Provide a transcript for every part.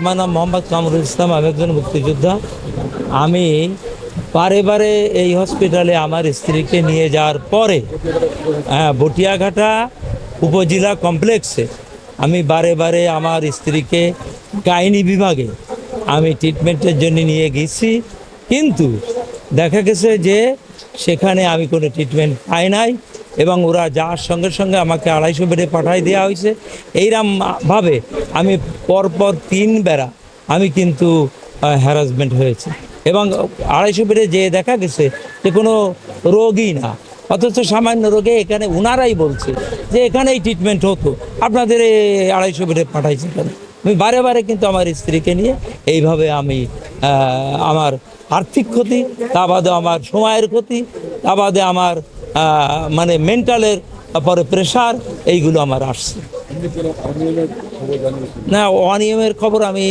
আমার নাম মোহাম্মদ কামরুল ইসলাম আমি একজন মুক্তিযোদ্ধা। আমি বারে বারে এই হসপিটালে আমার স্ত্রীকে নিয়ে যাওয়ার পরে হ্যাঁ বটিয়াঘাটা উপজেলা কমপ্লেক্সে আমি বারে বারে আমার স্ত্রীকে গাইনি বিভাগে আমি ট্রিটমেন্টের জন্য নিয়ে গেছি। কিন্তু দেখা গেছে যে সেখানে আমি কোনো ট্রিটমেন্ট পাই নাই। এবং ওরা যাওয়ার সঙ্গে সঙ্গে আমাকে আড়াইশো বেডে পাঠাই দেওয়া হয়েছে। এইরকম ভাবে আমি পরপর তিন বেড়া আমি কিন্তু হ্যারাসমেন্ট হয়েছে। এবং আড়াইশো বেডে যে দেখা গেছে যে কোনো রোগই না। অথচ সামান্য রোগে এখানে উনারাই বলছে যে এখানেই ট্রিটমেন্ট হতো। আপনাদের আড়াইশো বেডে পাঠাইছে কেন? আমি বারে বারে কিন্তু আমার স্ত্রীকে নিয়ে এইভাবে আমি আমার আর্থিক ক্ষতি, তা বাদে আমার সময়ের ক্ষতি, তা বাদে আমার মানে মেন্টালের পরে প্রেশার এইগুলো আমার আসছে। না, অনিয়মের খবর আমি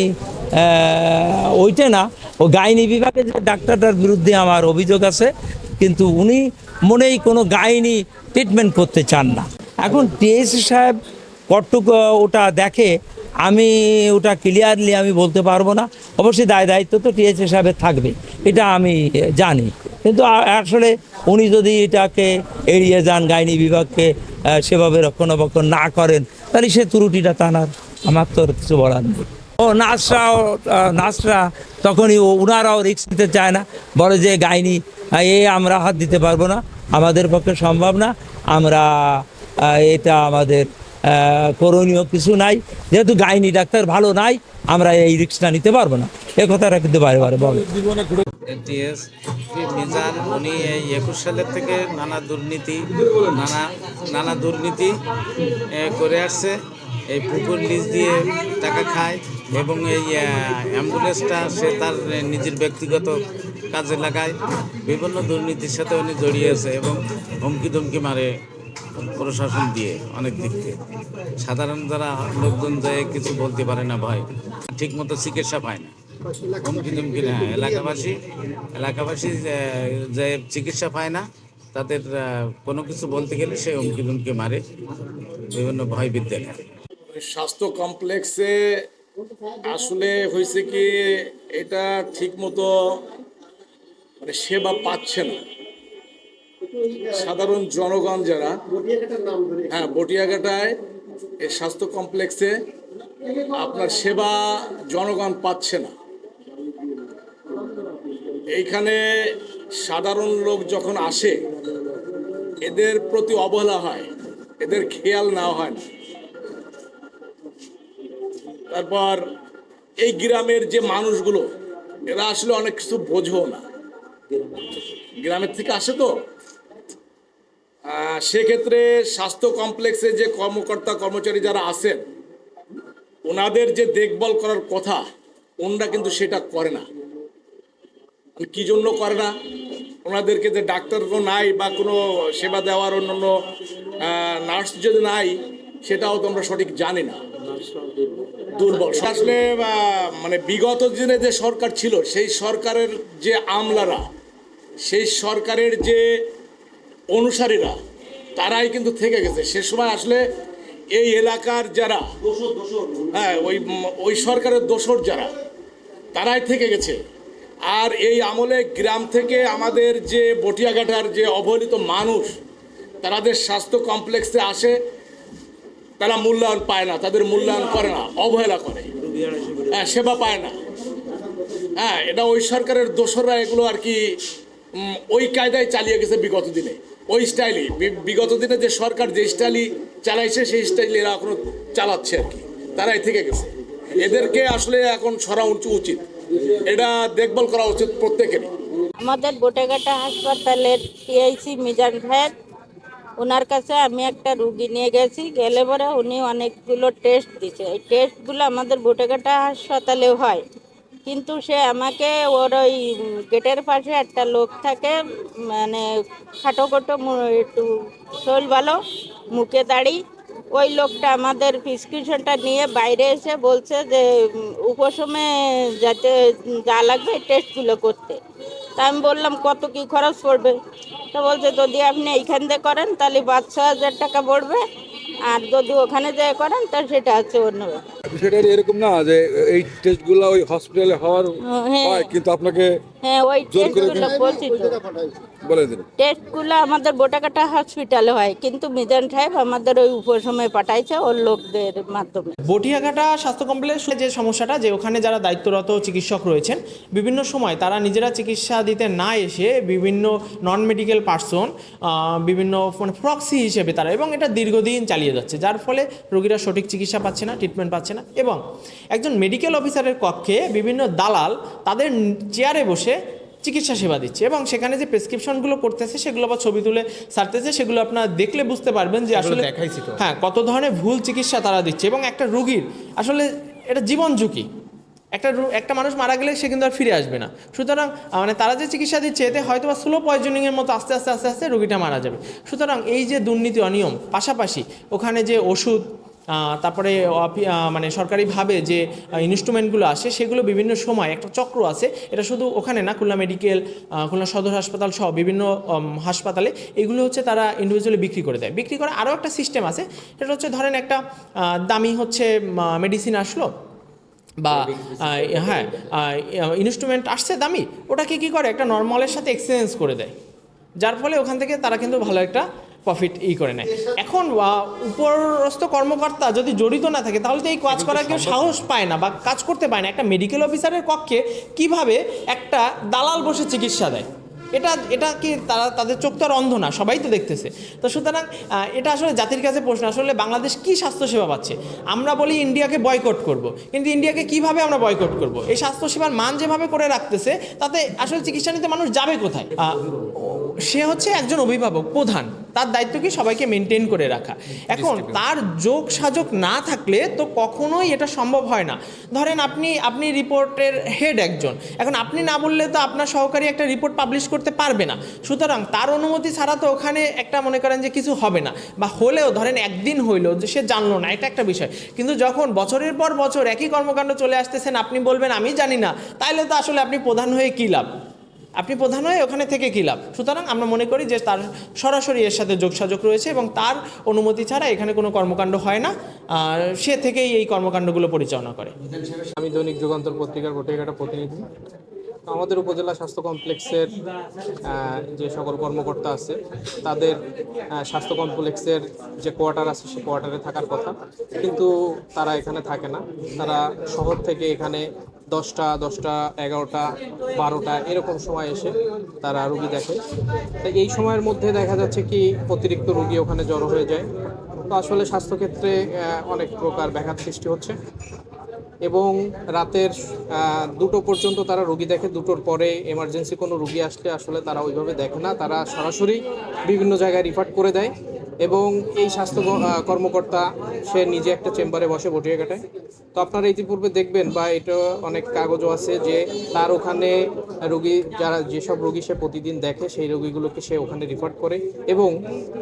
ওইটা না। ও গাইনি বিভাগে যে ডাক্তারটার বিরুদ্ধে আমার অভিযোগ আছে, কিন্তু উনি মনেই কোনো গাইনি ট্রিটমেন্ট করতে চান না। এখন টিএসি সাহেব কটুক ওটা দেখে, আমি ওটা ক্লিয়ারলি আমি বলতে পারব না। অবশ্যই দায় দায়িত্ব তো টিএসি সাহেবের থাকবে, এটা আমি জানি। কিন্তু আসলে উনি যদি এটাকে এড়িয়ে যান, গাইনি বিভাগকে সেভাবে রক্ষণাবেক্ষণ না করেন, তাহলে সে ত্রুটিটা টানার আমার তো কিছু বলার নেই। ও নার্সরাও নার্সরা তখনই ওনারাও রিক্স নিতে চায় না। বলে যে, গাইনি এ আমরা হাত দিতে পারব না। আমাদের পক্ষে সম্ভব না। আমরা এটা আমাদের করণীয় কিছু নাই। যেহেতু গাইনি ডাক্তার ভালো নাই, আমরা এই রিক্সটা নিতে পারব না। এ কথাটা কিন্তু বারে বারে বলে। টিএস মিজান, উনি এই একুশ সালের থেকে নানা দুর্নীতি, নানা নানা দুর্নীতি করে আসছে। এই পুকুর লিজ দিয়ে টাকা খায় এবং এই অ্যাম্বুলেন্সটা সে তার নিজের ব্যক্তিগত কাজে লাগায়। বিভিন্ন দুর্নীতির সাথে উনি জড়িয়ে আছে এবং হুমকি ধমকি মারে প্রশাসন দিয়ে অনেক দিক থেকে। সাধারণ যারা লোকজন যায় কিছু বলতে পারে না, ভয়। ঠিকমতো চিকিৎসা পায় না। হুমকি ধুমকি না এলাকাবাসী এলাকাবাসী যে- যে চিকিৎসা পায় না তাদের কোনো কিছু বলতে গেলে সে হুমকি ধুমকি মারে। বিভিন্ন ভয় বিদ্যা দেখায়। স্বাস্থ্য কমপ্লেক্সে আসলে হয়েছে কি এটা ঠিক মতো মানে সেবা পাচ্ছে না। সাধারণ জনগণ যারা হ্যাঁ বটিয়াঘাটায় এই স্বাস্থ্য কমপ্লেক্সে আপনার সেবা জনগণ পাচ্ছে না। এইখানে সাধারণ লোক যখন আসে, এদের প্রতি অবহেলা হয়, এদের খেয়াল নেওয়া হয় না। তারপর এই গ্রামের যে মানুষগুলো, এরা আসলে অনেক কিছু বোঝো না। গ্রামের থেকে আসে তো? সেক্ষেত্রে স্বাস্থ্য কমপ্লেক্সে যে কর্মকর্তা, কর্মচারী যারা আছেন, ওনাদের যে দেখভাল করার কথা, ওনারা কিন্তু সেটা করে না। কি জন্য করে না? ওনাদেরকে যে ডাক্তার কোনো নাই বা কোনো সেবা দেওয়ার আহ, নার্স যদি নাই সেটাও তো আমরা সঠিক জানি না। দুর্বল। আসলে মানে বিগত দিনে যে সরকার ছিল সেই সরকারের যে আমলারা সেই সরকারের যে অনুসারীরা তারাই কিন্তু থেকে গেছে। সে সময় আসলে এই এলাকার যারা হ্যাঁ ওই ওই সরকারের দোসর যারা তারাই থেকে গেছে। আর এই আমলে গ্রাম থেকে আমাদের যে বটিয়াঘাটার যে অবহেলিত মানুষ তাদের স্বাস্থ্য কমপ্লেক্সে আসে, তারা মূল্যায়ন পায় না, তাদের মূল্যায়ন করে না, অবহেলা করে। হ্যাঁ সেবা পায় না। হ্যাঁ এটা ওই সরকারের দোসররা এগুলো আর কি ওই কায়দায় চালিয়ে গেছে বিগত দিনে। ওই স্টাইলই বিগত দিনে যে সরকার যে স্টাইলই চালাইছে, সেই স্টাইলে এরা এখনও চালাচ্ছে আর কি। তারাই থেকে গেছে। এদেরকে আসলে এখন সরা উচ- উচিত। এটা দেখভাল করা উচিত প্রত্যেকেরই। আমাদের বোটেঘাটা হাসপাতালের টিআইসি মিজান ভাইয়ের ওনার কাছে আমি একটা রুগী নিয়ে গেছি, গেলে পরে উনি অনেকগুলো টেস্ট দিছে। এই টেস্টগুলো আমাদের বোটেঘাটা হাসপাতালেও হয়। কিন্তু সে আমাকে ওর ওই গেটের পাশে একটা লোক থাকে মানে খাটো খাটো একটু শোল ভালো, মুখে দাড়ি ওই লোকটা আমাদের প্রেসক্রিপশনটা নিয়ে বাইরে এসে বলছে যে উপশমে যাতে যা লাগবে টেস্টগুলো করতে তা আমি বললাম কত কি খরচ পড়বে তো বলছে যদি আপনি এইখান দিয়ে করেন তাহলে পাঁচ ছ হাজার টাকা পড়বে আর যদি ওখানে যায় করেন তা সেটা আছে অন্য। বিষয়টা এরকম না যে এই টেস্টগুলো ওই হসপিটালে হওয়ার হ্যাঁ। হয় কিন্তু আপনাকে হ্যাঁ ওই টেস্টগুলো বলছি তো। বলে দিন। টেস্টগুলো আমাদের বোটাকাটা হসপিটালে হয় কিন্তু মিজান সাহেব আমাদের ওই উপসময়ে পাঠাইছে ওর লোকদের মাধ্যমে। বটিয়াঘাটা স্বাস্থ্য কমপ্লেক্স যে সমস্যাটা যে ওখানে যারা দায়িত্বরত চিকিৎসক রয়েছেন বিভিন্ন সময় তারা নিজেরা চিকিৎসা দিতে না এসে বিভিন্ন নন মেডিকেল পার্সন বিভিন্ন মানে প্রক্সি হিসেবে তারা এবং এটা দীর্ঘদিন চালিয়ে যাচ্ছে যার ফলে রোগীরা সঠিক চিকিৎসা পাচ্ছে না ট্রিটমেন্ট পাচ্ছে না। এবং একজন মেডিকেল অফিসারের কক্ষে বিভিন্ন দালাল তাদের চেয়ারে বসে চিকিৎসা সেবা দিচ্ছে এবং সেখানে যে প্রেসক্রিপশনগুলো করতেছে সেগুলো বা ছবি তুলে সারতেছে সেগুলো আপনারা দেখলে বুঝতে পারবেন যে আসলে হ্যাঁ কত ধরনের ভুল চিকিৎসা তারা দিচ্ছে এবং একটা রুগীর আসলে এটা জীবন ঝুঁকি। একটা একটা মানুষ মারা গেলে সে কিন্তু আর ফিরে আসবে না। সুতরাং মানে তারা যে চিকিৎসা দিচ্ছে এতে হয়তো বা স্লো পয়জনিংয়ের মতো আস্তে আস্তে আস্তে আস্তে রুগীটা মারা যাবে। সুতরাং এই যে দুর্নীতি অনিয়ম পাশাপাশি ওখানে যে ওষুধ তারপরে অফি- মানে সরকারিভাবে যে ইনস্ট্রুমেন্টগুলো আসে সেগুলো বিভিন্ন সময় একটা চক্র আছে। এটা শুধু ওখানে না খুলনা মেডিকেল খুলনা সদর হাসপাতাল সহ বিভিন্ন হাসপাতালে এগুলো হচ্ছে তারা ইন্ডিভিজুয়ালি বিক্রি করে দেয়। বিক্রি করে আরও একটা সিস্টেম আছে। সেটা হচ্ছে ধরেন একটা দামি হচ্ছে মেডিসিন আসলো বা হ্যাঁ ইনস্ট্রুমেন্ট আসছে দামি ওটাকে কি করে? একটা নর্মালের সাথে এক্সচেঞ্জ করে দেয়। যার ফলে ওখান থেকে তারা কিন্তু ভালো একটা প্রফিট ই করে নেয়। এখন উপরস্থ কর্মকর্তা যদি জড়িত না থাকে তাহলে তো এই কাজ করার কেউ সাহস পায় না বা কাজ করতে পায় না। একটা মেডিকেল অফিসারের কক্ষে কীভাবে একটা দালাল বসে চিকিৎসা দেয়? এটা এটা কি তারা তাদের চোখ তো আর অন্ধ না সবাই তো দেখতেছে। তো সুতরাং এটা আসলে জাতির কাছে প্রশ্ন আসলে বাংলাদেশ কি স্বাস্থ্যসেবা পাচ্ছে? আমরা বলি ইন্ডিয়াকে বয়কট করব। কিন্তু ইন্ডিয়াকে কীভাবে আমরা বয়কট করব? এই স্বাস্থ্যসেবার মান যেভাবে করে রাখতেছে তাতে আসলে চিকিৎসা নিতে মানুষ যাবে কোথায়? সে হচ্ছে একজন অভিভাবক প্রধান। তার দায়িত্ব কি সবাইকে মেনটেন করে রাখা। এখন তার যোগ সাজক না থাকলে তো কখনোই এটা সম্ভব হয় না। ধরেন আপনি আপনি রিপোর্টের হেড একজন। এখন আপনি না বললে তো আপনার সহকারী একটা রিপোর্ট পাবলিশ করতে পারবে না। সুতরাং তার অনুমতি ছাড়া তো ওখানে একটা মনে করেন যে কিছু হবে না। বা হলেও ধরেন একদিন হইল যে সে জানলো না এটা একটা বিষয়। কিন্তু যখন বছরের পর বছর একই কর্মকাণ্ড চলে আসতেছেন আপনি বলবেন আমি জানি না। তাইলে তো আসলে আপনি প্রধান হয়ে কী লাভ? আপনি প্রধান হয় ওখানে থেকে কী লাভ? সুতরাং আমরা মনে করি যে তার সরাসরি এর সাথে যোগসাযোগ রয়েছে এবং তার অনুমতি ছাড়া এখানে কোনো কর্মকাণ্ড হয় না। আর সে থেকেই এই কর্মকাণ্ডগুলো পরিচালনা করে। আমি দৈনিক যুগান্তর পত্রিকার গোটিয়াঘাটা প্রতিনিধি। তো আমাদের উপজেলা স্বাস্থ্য কমপ্লেক্সের যে সকল কর্মকর্তা আছে, তাদের স্বাস্থ্য কমপ্লেক্সের যে কোয়ার্টার আছে, সে কোয়ার্টারে থাকার কথা। কিন্তু তারা এখানে থাকে না। তারা শহর থেকে এখানে দশটা দশটা, এগারোটা, বারোটা, এরকম সময় এসে তারা রুগী দেখে। তো এই সময়ের মধ্যে দেখা যাচ্ছে কি, অতিরিক্ত রুগী ওখানে জড়ো হয়ে যায়। তো আসলে স্বাস্থ্যক্ষেত্রে অনেক প্রকার ব্যাঘাত সৃষ্টি হচ্ছে। এবং রাতের দুটো পর্যন্ত তারা রুগী দেখে, দুটোর পরে এমার্জেন্সি কোনো রুগী আসলে আসলে তারা ওইভাবে দেখে না। তারা সরাসরি বিভিন্ন জায়গায় রিফার করে দেয়। এবং এই স্বাস্থ্য কর্মকর্তা, সে নিজে একটা চেম্বারে বসে বটিয়ে কাটায়। তো আপনারা ইতিপূর্বে দেখবেন বা এটা অনেক কাগজও আছে যে তার ওখানে রোগী, যারা যেসব রোগী সে প্রতিদিন দেখে, সেই রোগীগুলোকে সে ওখানে রিফার করে এবং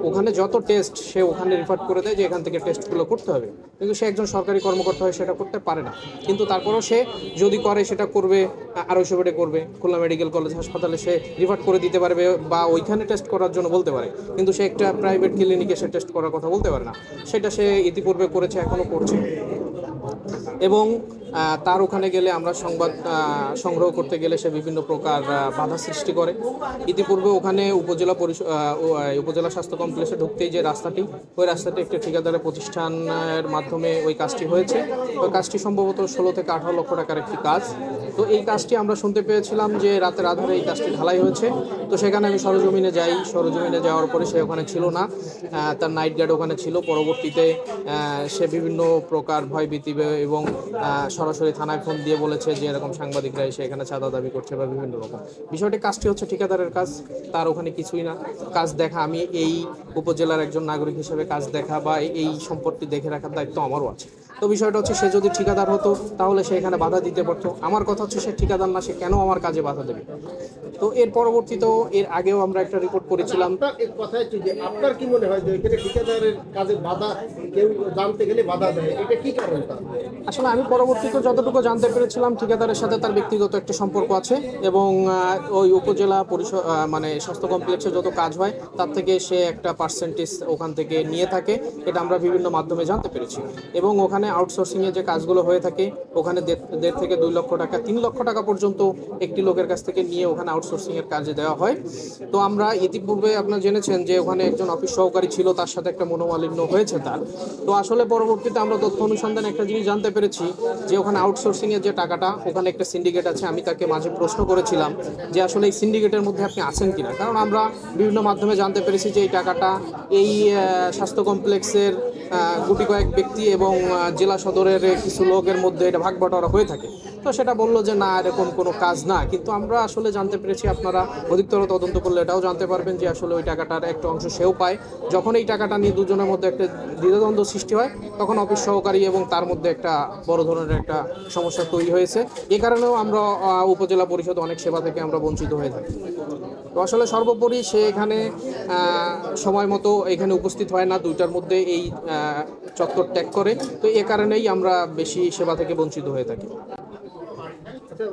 ওখানে যত টেস্ট সে ওখানে রিফার করে দেয় যে এখান থেকে টেস্টগুলো করতে হবে। কিন্তু সে একজন সরকারি কর্মকর্তা হয়ে সেটা করতে পারে না। কিন্তু তারপরেও সে যদি করে, সেটা করবে আড়াইশো বেডে করবে। খুলনা মেডিকেল কলেজ হাসপাতালে সে রিফার করে দিতে পারবে বা ওইখানে টেস্ট করার জন্য বলতে পারে। কিন্তু সে একটা প্রাইভেট ক্লিনিকে সে টেস্ট করার কথা বলতে পারে না। সেটা সে ইতিপূর্বে করেছে এখনও করছে। এবং তার ওখানে গেলে আমরা সংবাদ সংগ্রহ করতে গেলে সে বিভিন্ন প্রকার বাধা সৃষ্টি করে। ইতিপূর্বে ওখানে উপজেলা পরিষ- আহ, ও, আহ, উপজেলা স্বাস্থ্য কমপ্লেক্সে ঢুকতেই যে রাস্তাটি ওই রাস্তাটি একটি ঠিকাদারের প্রতিষ্ঠানের মাধ্যমে ওই কাজটি হয়েছে। ওই কাজটি সম্ভবত ষোলো থেকে আঠারো লক্ষ টাকার একটি কাজ। তো এই কাজটি আমরা শুনতে পেয়েছিলাম যে রাতের আধারে এই কাজটি ঢালাই হয়েছে। তো সেখানে আমি সরজমিনে যাই। সরজমিনে যাওয়ার পরে সে ওখানে ছিল না। তার নাইট গার্ড ওখানে ছিল। পরবর্তীতে সে বিভিন্ন প্রকার ভয়ভীতি এবং সরাসরি থানায় ফোন দিয়ে বলেছে যে এরকম সাংবাদিকরা এসে এখানে চাঁদা দাবি করছে বা বিভিন্ন রকম। বিষয়টি কাজটি হচ্ছে ঠিকাদারের কাজ তার ওখানে কিছুই না। কাজ দেখা আমি এই উপজেলার একজন নাগরিক হিসেবে কাজ দেখা বা এই সম্পত্তি দেখে রাখার দায়িত্ব আমারও আছে। তো বিষয়টা হচ্ছে সে যদি ঠিকাদার হতো তাহলে সে এখানে বাধা দিতে পারতো। আমার কথা হচ্ছে সে ঠিকাদার না সে কেন আমার কাজে বাধা দেবে? তো এর পরবর্তীতেও এর আগেও আমরা একটা রিপোর্ট করেছিলাম। আপনার কি মনে হয় যে এখানে ঠিকাদারের কাজে বাধা কেউ জানতে গেলে বাধা দেয়? এটা কি কারণ আসলে আমি পরবর্তীতে আপাতত যতটুকু জানতে পেরেছিলাম, ঠিকাদারের সাথে তার ব্যক্তিগত একটা সম্পর্ক আছে এবং ওই উপজেলা পরিষদ মানে স্বাস্থ্য কমপ্লেক্সে যত কাজ হয়, তার থেকে সে একটা পার্সেন্টেজ ওখান থেকে নিয়ে থাকে। এটা আমরা বিভিন্ন মাধ্যমে জানতে পেরেছি। এবং ওখানে আউটসোর্সিংয়ে যে কাজগুলো হয়ে থাকে, ওখানে দেড় থেকে দুই লক্ষ টাকা, তিন লক্ষ টাকা পর্যন্ত একটি লোকের কাছ থেকে নিয়ে ওখানে আউটসোর্সিংয়ের কাজে দেওয়া হয়। তো আমরা ইতিপূর্বে আপনারা জেনেছেন যে ওখানে একজন অফিস সহকারী ছিল, তার সাথে একটা মনোমালিন্য হয়েছে তার। তো আসলে পরবর্তীতে আমরা তথ্য অনুসন্ধানে একটা জিনিস জানতে পেরেছি যে ওখানে আউটসোর্সিং এর যে টাকাটা, ওখানে একটা সিন্ডিকেট আছে, আমি তাকে মাঝে প্রশ্ন করেছিলাম যে আসলে এই সিন্ডিকেটের মধ্যে আপনি আছেন কিনা? কারণ আমরা বিভিন্ন মাধ্যমে জানতে পেরেছি যে এই টাকাটা এই স্বাস্থ্য কমপ্লেক্সের গুটি কয়েক ব্যক্তি এবং জেলা সদরের কিছু লোকের মধ্যে এটা ভাগ বটোয়ারা হয়ে থাকে। তো সেটা বলল যে, না, এরকম কোনো কাজ না। কিন্তু আমরা আসলে জানতে পেরেছি, আপনারা অধিকতর তদন্ত করলে এটাও জানতে পারবেন যে আসলে ওই টাকাটার একটা অংশ সেও পায়। যখন এই টাকাটা নিয়ে দুজনের মধ্যে একটা দ্বিধাদ্বন্দ্ব সৃষ্টি হয়, তখন অফিস সহকারী এবং তার মধ্যে একটা বড় ধরনের একটা সমস্যা তৈরি হয়েছে। এ কারণেও আমরা উপজেলা পরিষদ অনেক সেবা থেকে আমরা বঞ্চিত হয়ে থাকি। তো আসলে সর্বোপরি সে এখানে সময় মতো এখানে উপস্থিত হয় না, দুইটার মধ্যে এই চত্বর ত্যাগ করে। তো এ কারণেই আমরা বেশি সেবা থেকে বঞ্চিত হয়ে থাকি। আচ্ছা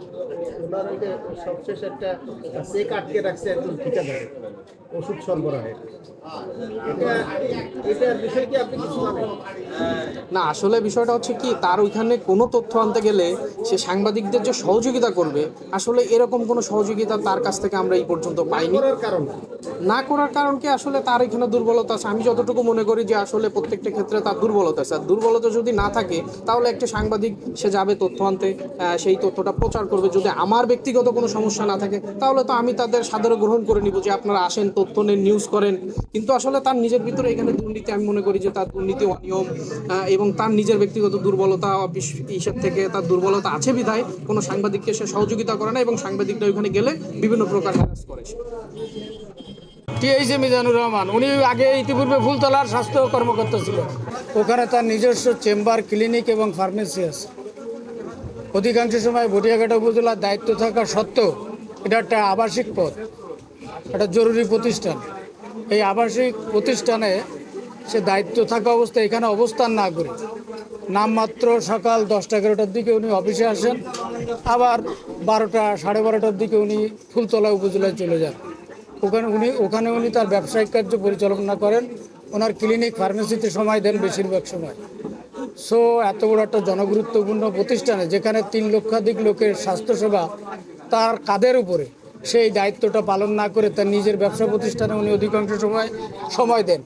ওনার ওই যে সবশেষ একটা চেক আটকে রাখছে একজন ঠিকাদার ওষুধ সরবরাহে। এটা এটার বিষয়ে কি আপনি কিছু জানেন না আসলে বিষয়টা হচ্ছে কি তার ওইখানে কোনো তথ্য আনতে গেলে সে সাংবাদিকদের যে সহযোগিতা করবে আসলে এরকম কোনো সহযোগিতা তার কাছ থেকে আমরা এই পর্যন্ত পাইনি। কারণ না করার কারণ কি আসলে তার এখানে দুর্বলতা আছে। আমি যতটুকু মনে করি যে আসলে প্রত্যেকটা ক্ষেত্রে তার দুর্বলতা আছে। আর দুর্বলতা যদি না থাকে তাহলে একটা সাংবাদিক সে যাবে তথ্য আনতে সেই তথ্যটা প্রচার করবে। যদি আমার ব্যক্তিগত কোনো সমস্যা না থাকে, তাহলে তো আমি তাদের সাদরে গ্রহণ করে নিব যে আপনারা আসেন, তথ্য নেন নিউজ করেন। কিন্তু আসলে তার নিজের ভিতরে এখানে দুর্নীতি, আমি মনে করি যে তার দুর্নীতি অনিয়ম এবং তার নিজের ব্যক্তিগত দুর্বলতা হিসেব থেকে তার দুর্বলতা আছে বিধায় কোনো সাংবাদিককে সে সহযোগিতা করে না, এবং সাংবাদিকরা ওইখানে গেলে বিভিন্ন প্রকার হ্যারাস করে। টিআইসি মিজানুর রহমান? উনি আগে ইতিপূর্বে ফুলতলার স্বাস্থ্য কর্মকর্তা ছিলেন। ওখানে তার নিজস্ব চেম্বার, ক্লিনিক এবং ফার্মেসি আছে। অধিকাংশ সময় ভটিয়াঘাটা উপজেলার দায়িত্ব থাকা সত্ত্বেও এটা একটা আবাসিক পদ একটা জরুরি প্রতিষ্ঠান। এই আবাসিক প্রতিষ্ঠানে সে দায়িত্ব থাকা অবস্থায় এখানে অবস্থান না করে। নামমাত্র সকাল দশটা এগারোটার দিকে উনি অফিসে আসেন, আবার বারোটা, সাড়ে বারোটার দিকে উনি ফুলতলা উপজেলায় চলে যান। ওখানে উনি ওখানে উনি তার ব্যবসায়িক কার্য পরিচালনা করেন, ওনার ক্লিনিক, ফার্মেসিতে সময় দেন বেশিরভাগ সময়। সো এত বড় একটা জনগুরুত্বপূর্ণ প্রতিষ্ঠানে যেখানে তিন লক্ষাধিক লোকের স্বাস্থ্যসেবা তার কাদের উপরে? সেই দায়িত্বটা পালন না করে তার নিজের ব্যবসা প্রতিষ্ঠানে উনি অধিকাংশ সময় সময় দেন।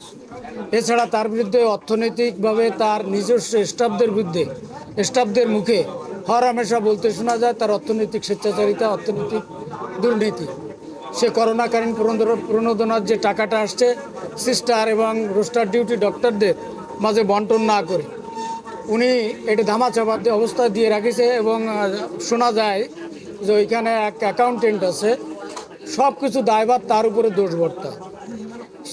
এছাড়া তার বিরুদ্ধে অর্থনৈতিকভাবে তার নিজস্ব স্টাফদের বিরুদ্ধে, স্টাফদের মুখে হর হামেশা বলতে শোনা যায়, তার অর্থনৈতিক স্বেচ্ছাচারিতা, অর্থনৈতিক দুর্নীতি। সে করোনাকালীন প্রণোদনা- প্রণোদনার যে টাকাটা আসছে, সিস্টার এবং রোস্টার ডিউটি ডক্টরদের মাঝে বন্টন না করে। উনি এটা ধামাচাপা দিয়ে অবস্থা দিয়ে রাখিছে এবং শোনা যায় যে ওইখানে এক অ্যাকাউন্টেন্ট আছে। সব কিছু দায়ভার তার উপরে দোষ বর্তায়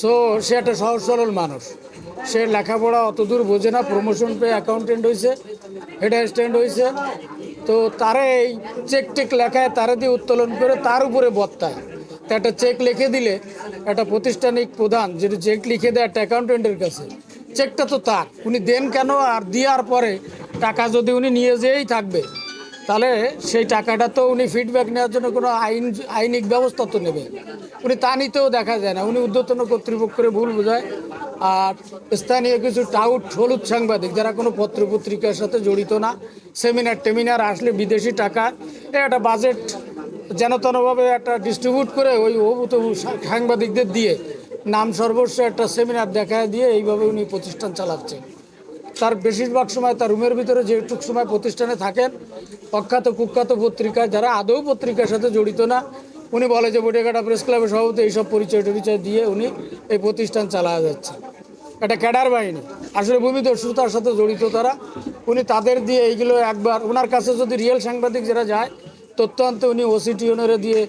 সো সে একটা সহজ সরল মানুষ। সে লেখাপড়া অতদূর বোঝে না প্রমোশন পেয়ে অ্যাকাউন্টেন্ট হয়েছে হেড অ্যাসিস্ট্যান্ট হয়েছে তো তারে এই চেক টেক লেখায় তারে দিয়ে উত্তোলন করে তার উপরে বর্তায় তা একটা চেক লিখে দিলে একটা প্রতিষ্ঠানিক প্রধান যেটা চেক লিখে দেয় একটা অ্যাকাউন্টেন্টের কাছে চেকটা তো তার। উনি দেন কেন আর দেওয়ার পরে টাকা যদি উনি নিয়ে যেয়েই থাকবে, তাহলে সেই টাকাটা তো উনি ফিডব্যাক নেওয়ার জন্য কোনো আইন, আইনিক ব্যবস্থা তো নেবে। উনি তা নিতেও দেখা যায় না। উনি ঊর্ধ্বতন কর্তৃপক্ষের ভুল বোঝায়। আর স্থানীয় কিছু টাউট হলুদ সাংবাদিক যারা কোনো পত্র পত্রিকার সাথে জড়িত না সেমিনার টেমিনার আসলে বিদেশি টাকা একটা বাজেট যেন তেনভাবে একটা ডিস্ট্রিবিউট করে ওই অভূত সাংবাদিকদের দিয়ে নাম সর্বস্ব একটা সেমিনার দেখা দিয়ে এইভাবে উনি প্রতিষ্ঠান চালাচ্ছেন তার বেশিরভাগ সময় তার রুমের ভিতরে যেটুক সময় প্রতিষ্ঠানে থাকেন, অখ্যাত কুখ্যাত পত্রিকা যারা আদৌ পত্রিকার সাথে জড়িত না, উনি বলে যে বটিয়াঘাটা প্রেস ক্লাবের সভাপতি এইসব পরিচয় টরিচয় দিয়ে উনি এই প্রতিষ্ঠান চালা যাচ্ছে। একটা ক্যাডার বাহিনী, আসলে ভূমিদস্যুতার সাথে জড়িত তারা। উনি তাদের দিয়ে এইগুলো একবার ওনার কাছে যদি রিয়েল সাংবাদিক যারা যায় তথ্য আনতে উনি ওসিটি ওনারে দিয়ে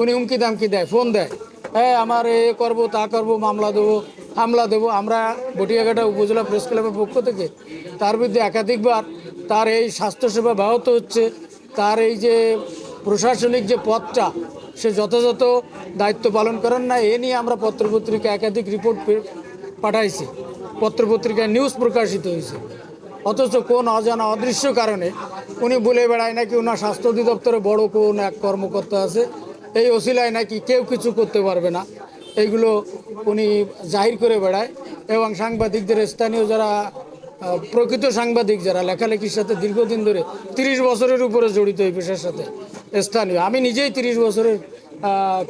উনি হুমকি দামকি দেয় ফোন দেয়। হ্যাঁ আমার এ করব, তা করব, মামলা দেবো, হামলা দেবো। আমরা বটিয়াঘাটা উপজেলা প্রেস ক্লাবের পক্ষ থেকে তার বিরুদ্ধে একাধিকবার তার এই স্বাস্থ্যসেবা ব্যাহত হচ্ছে। তার এই যে প্রশাসনিক যে পদটা সে যথাযথ দায়িত্ব পালন করেন না, এ নিয়ে আমরা পত্রপত্রিকা একাধিক রিপোর্ট পাঠাইছি। পত্রপত্রিকায় নিউজ প্রকাশিত হয়েছে। অথচ কোন অজানা অদৃশ্য কারণে উনি বলে বেড়ায় নাকি ওনার স্বাস্থ্য অধিদপ্তরে বড় কোন এক কর্মকর্তা আছে এই ওসিলায় নাকি কেউ কিছু করতে পারবে না। এইগুলো উনি জাহির করে বেড়ায় এবং সাংবাদিকদের, স্থানীয় যারা প্রকৃত সাংবাদিক যারা, লেখালেখির সাথে দীর্ঘদিন ধরে তিরিশ বছরের উপরে জড়িত এই পেশার সাথে স্থানীয়। আমি নিজেই তিরিশ বছরের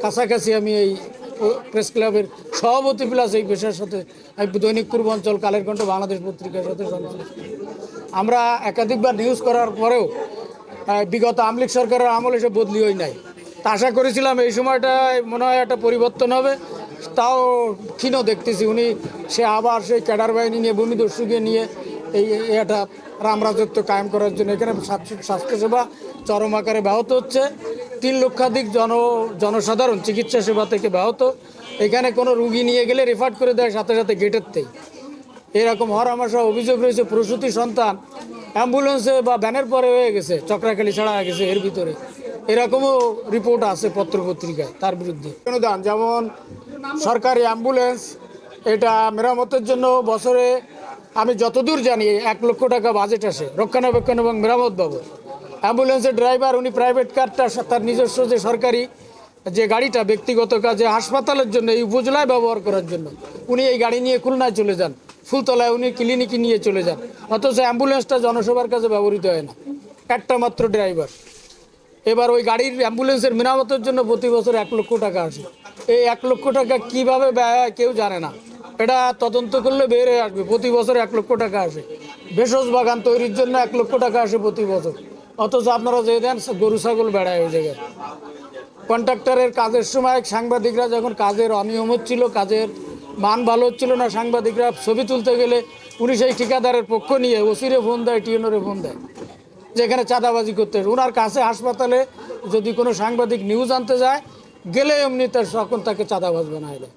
কাছাকাছি আমি এই প্রেস ক্লাবের সভাপতি প্লাস এই পেশার সাথে দৈনিক পূর্বাঞ্চল কালের কণ্ঠ বাংলাদেশ পত্রিকার সাথে সংশ্লিষ্ট। আমরা একাধিকবার নিউজ করার পরেও বিগত আমলিক সরকারের আমল সে বদলি হয় নাই। আশা করেছিলাম এই সময়টায় মনে হয় একটা পরিবর্তন হবে। তাও ক্ষীণ দেখতেছি উনি, সে আবার সেই ক্যাডার বাহিনী নিয়ে, ভূমিদস্যুকে নিয়ে এই একটা রামরাজত্ব কায়েম করার জন্য এখানে স্বাস্থ্যসেবা চরম আকারে ব্যাহত হচ্ছে। তিন লক্ষাধিক জন, জনসাধারণ চিকিৎসা সেবা থেকে ব্যাহত। এখানে কোনো রুগী নিয়ে গেলে রেফার করে দেয়, সাথে সাথে গেটেরতেই এরকম সব অভিযোগ রয়েছে, প্রসূতি সন্তান, অ্যাম্বুলেন্সে বা ভ্যানের পরে হয়ে গেছে চক্রাখালি ছাড়া গেছে এর ভিতরে। এরকমও রিপোর্ট আছে পত্রপত্রিকায় তার বিরুদ্ধে। অনুদান, যেমন সরকারি অ্যাম্বুলেন্স, এটা মেরামতের জন্য বছরে আমি যতদূর জানি, এক লক্ষ টাকা বাজেট আসে, রক্ষণাবেক্ষণ এবং মেরামত বাবদ। অ্যাম্বুলেন্সের ড্রাইভার, উনি প্রাইভেট কারটা, তার নিজস্ব যে সরকারি যে গাড়িটা, ব্যক্তিগত কাজে, হাসপাতালের জন্য, এই উপজেলায় ব্যবহার করার জন্য, উনি এই গাড়ি নিয়ে খুলনায় চলে যান। ফুলতলায় উনি ক্লিনিকে নিয়ে চলে যান। অথচ অ্যাম্বুলেন্সটা জনসভার কাজে ব্যবহৃত হয় না। একটা মাত্র ড্রাইভার এবার ওই গাড়ির অ্যাম্বুলেন্সের মেরামতের জন্য প্রতি বছর এক লক্ষ টাকা আসে। এই এক লক্ষ টাকা কীভাবে ব্যয় হয় কেউ জানে না। এটা তদন্ত করলে বের হয়ে আসবে। প্রতি বছর এক লক্ষ টাকা আসে। ভেষজ বাগান তৈরির জন্য এক লক্ষ টাকা আসে প্রতি বছর। অথচ আপনারা যে দেন, গরু, ছাগল বেড়ায় ওই জায়গায়। কন্ট্রাক্টরের কাজের সময় সাংবাদিকরা যখন কাজের অনিয়ম হচ্ছিল, কাজের মান ভালো হচ্ছিল না সাংবাদিকরা, ছবি তুলতে গেলে উনি সেই ঠিকাদারের পক্ষ নিয়ে ওসিরে ফোন দেয় টিএনরে ফোন দেয়, যেখানে চাঁদাবাজি করতে ওনার কাছে হাসপাতালে যদি কোনো সাংবাদিক নিউজ আনতে যায়, গেলে এমনি তার তখন তাকে চাঁদাবাজ বানায় দেয়।